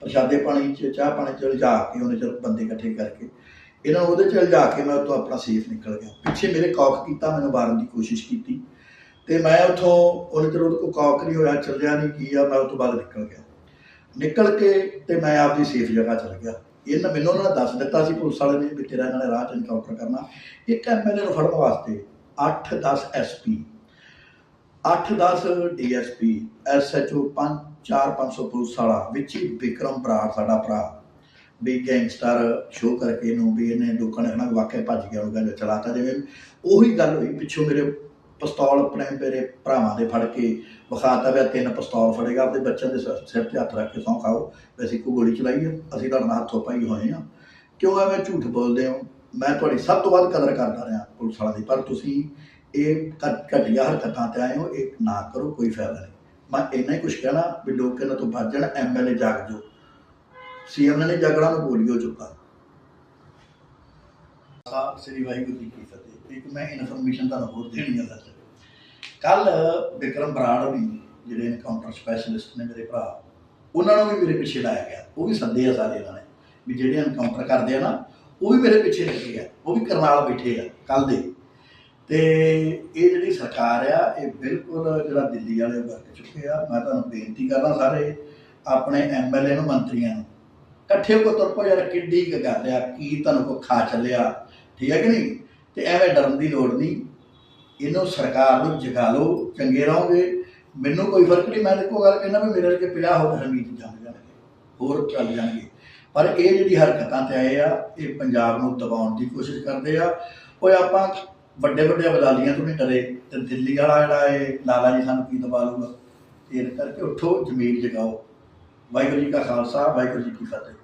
ਪ੍ਰਸ਼ਾਦੇ ਪਾਣੀ ਚ, ਚਾਹ ਪਾਣੀ ਚ ਲਿਜਾ ਕੇ ਉਹਨੇ ਚਲ ਬੰਦੇ ਇਕੱਠੇ ਕਰਕੇ ਇਹਨਾਂ ਨੂੰ ਉਹਦੇ ਚ ਲਿਜਾ ਕੇ ਮੈਂ ਉੱਥੋਂ ਆਪਣਾ ਸੇਫ ਨਿਕਲ ਗਿਆ। ਪਿੱਛੇ ਮੇਰੇ ਕੌਕ ਕੀਤਾ, ਮੈਨੂੰ ਮਾਰਨ ਦੀ ਕੋਸ਼ਿਸ਼ ਕੀਤੀ ਤੇ ਮੈਂ ਉੱਥੋਂ ਉਹਨੇ ਚਿਰ ਉਹਦੇ ਕੋਲ ਕੌਕ ਨਹੀਂ ਹੋਇਆ, ਚੱਲਿਆ ਨਹੀਂ, ਕੀ ਆ, ਮੈਂ ਉਹ ਤੋਂ ਬਾਅਦ ਨਿਕਲ ਗਿਆ। ਨਿਕਲ ਕੇ ਤੇ ਮੈਂ ਆਪਦੀ ਸੇਫ ਜਗ੍ਹਾ ਚਲ ਗਿਆ। ਇਹਨਾਂ ਮੈਨੂੰ ਉਹਨਾਂ ਨੇ ਦੱਸ ਦਿੱਤਾ ਸੀ, ਪੁਲਿਸ ਵਾਲੇ ਨੇ ਵੀ ਤੇਰਾ ਇਹਨਾਂ ਨੇ ਰਾਹ ਚ ਇਨਕਾਊਂਟਰ ਕਰਨਾ। ਇੱਕ ਐਮਐਲਏ ਨੂੰ ਫੜਨ ਵਾਸਤੇ 8-10 ਐਸਪੀ 8-10 ਡੀਐਸਪੀ ਐਸਐਚਓ 5-4-500 ਪੁਲਿਸ ਵਾਲਾ, ਵਿੱਚ ਹੀ ਵਿਕਰਮ ਬਰਾੜ ਸਾਡਾ ਭਰਾ। ਵੀ ਗੈਂਗਸਟਰ ਸ਼ੋ ਕਰਕੇ ਇਹਨੂੰ ਵੀ ਇਹਨੇ ਲੋਕਾਂ ਨੇ ਕਹਿਣਾ ਵਾਕਿਆ ਭੱਜ ਗਿਆ ਉਹਨੂੰ ਕਹਿੰਦੇ ਚਲਾਤਾ। ਜਿਵੇਂ ਉਹੀ ਗੱਲ ਹੋਈ, ਪਿੱਛੋਂ ਮੇਰੇ ਪਿਸਤੌਲ ਆਪਣੇ ਮੇਰੇ ਭਰਾਵਾਂ ਦੇ ਫੜ ਕੇ ਵਿਖਾਤਾ ਵੀ ਆਹ ਤਿੰਨ ਪਿਸਤੌਲ ਫੜੇਗਾ ਆਪਣੇ ਬੱਚਿਆਂ ਦੇ ਸਿਰ ਤੇ ਹੱਥ ਰੱਖ ਕੇ ਸੌਂ ਖਾਓ, ਵੀ ਅਸੀਂ ਕੋਈ ਗੋਲੀ ਚਲਾਈ ਹੈ ਅਸੀਂ ਤੁਹਾਡੇ ਨਾਲ ਹੱਥੋਂ ਪਾਈ ਹੋਏ ਆ। ਕਿਉਂ ਐਵੇਂ ਝੂਠ ਬੋਲਦੇ ਹੋ? ਮੈਂ ਤੁਹਾਡੀ ਸਭ ਤੋਂ ਵੱਧ ਕਦਰ ਕਰਦਾ ਰਿਹਾ ਪੁਲਿਸ ਵਾਲਿਆਂ ਦੀ, ਪਰ ਤੁਸੀਂ ਇਹ ਘਟ- ਘਟੀਆ ਹਰਕਤਾਂ ਤੇ ਆਏ ਹੋ, ਇਹ ਨਾ ਕਰੋ, ਕੋਈ ਫਾਇਦਾ ਨਹੀਂ। ਮੈਂ ਇੰਨਾ ਹੀ ਕੁਝ ਕਹਿਣਾ, ਵੀ ਲੋਕ ਇਹਨਾਂ ਤੋਂ ਬਚ ਜਾਣ ਐਮਐਲਏ ਜਾਗ ਜੋ ਸੀਐਮ ਨੇ ਜਗੜਾ ਨੂੰ ਬੋਲਿਓ ਚੁੱਕਾ। ਸਾਹਿਬ ਸ੍ਰੀ ਵਾਹਿਗੁਰੂ ਜੀ ਕੀ ਫਤਿਹ। ਇੱਕ ਮੈਂ ਇਨਫੋਰਮੇਸ਼ਨ ਤੁਹਾਨੂੰ ਹੋਰ ਦੇਣੀ ਹੈ ਸੱਚ ਕੱਲ ਵਿਕਰਮ ਬਰਾੜ ਵੀ ਜਿਹੜੇ ਇਨਕਾਊਂਟਰ ਸਪੈਸ਼ਲਿਸਟ ਨੇ ਮੇਰੇ ਭਰਾ, ਉਹਨਾਂ ਨੂੰ ਵੀ ਮੇਰੇ ਪਿੱਛੇ ਲਾਇਆ ਗਿਆ। ਉਹ ਵੀ ਸੱਦੇ ਆ ਸਾਰੇ ਇਹਨਾਂ ਨੇ, ਵੀ ਜਿਹੜੇ ਇਨਕਾਊਂਟਰ ਕਰਦੇ ਆ ਨਾ, ਉਹ ਵੀ ਮੇਰੇ ਪਿੱਛੇ ਲੱਗੇ ਆ। ਉਹ ਵੀ ਕਰਨਾਲ ਬੈਠੇ ਆ ਕੱਲ ਦੇ। ਤੇ ਇਹ ਜਿਹੜੀ ਸਰਕਾਰ ਆ, ਇਹ ਬਿਲਕੁਲ ਜਿਹੜਾ ਦਿੱਲੀ ਵਾਲੇ ਵਰਤ ਚੁੱਕੇ ਆ, ਮੈਂ ਤੁਹਾਨੂੰ ਬੇਨਤੀ ਕਰਦਾ ਸਾਰੇ ਆਪਣੇ ਐਮਐਲਏ ਨੂੰ, ਮੰਤਰੀਆਂ ਨੂੰ, ਇਕੱਠੇ ਹੋ ਕੇ ਤੁਰ ਪਓ ਯਾਰ, ਕਿੱਡੀ ਕੁ ਗੱਲ ਆ, ਕੀ ਤੁਹਾਨੂੰ ਕੋ ਖਾ ਚੱਲਿਆ, ਠੀਕ ਹੈ ਕਿ ਨਹੀਂ? ਤੇ ਐਵੇਂ ਡਰਨ ਦੀ ਲੋੜ ਨਹੀਂ। ਇਹਨੂੰ ਸਰਕਾਰ ਨੂੰ ਜਗਾ ਲਓ, ਚੰਗੇ ਰਹੋਗੇ। ਮੈਨੂੰ ਕੋਈ ਫ਼ਰਕ ਨਹੀਂ, ਮੈਂ ਦੇਖੋ ਗੱਲ ਕਹਿੰਦਾ ਵੀ ਮੇਰੇ ਵਰਗੇ ਪਿਆ ਹੋ ਹਮੀਦ ਜੰਮ ਜਾਣਗੇ, ਹੋਰ ਚੱਲ ਜਾਣਗੇ। ਪਰ ਇਹ ਜਿਹੜੀ ਹਰਕਤਾਂ ਤੇ ਆਏ ਆ, ਇਹ ਪੰਜਾਬ ਨੂੰ ਦਬਾਉਣ ਦੀ ਕੋਸ਼ਿਸ਼ ਕਰਦੇ ਆ। ਉਹ ਆਪਾਂ ਵੱਡੇ ਵੱਡੇ ਬਦਾਲੀਆਂ ਤੋਂ ਵੀ ਡਰੇ ਤੇ ਦਿੱਲੀ ਵਾਲਾ ਜਿਹੜਾ ਇਹ ਲਾਲਾ ਜੀ ਸਾਨੂੰ ਕੀ ਦਬਾ ਲੂਗਾ ਇਹ ਕਰਕੇ ਉੱਠੋ ਜ਼ਮੀਰ ਜਗਾਓ। ਵਾਹਿਗੁਰੂ ਜੀ ਕਾ ਖਾਲਸਾ, ਵਾਹਿਗੁਰੂ ਜੀ ਕੀ ਫਤਿਹ।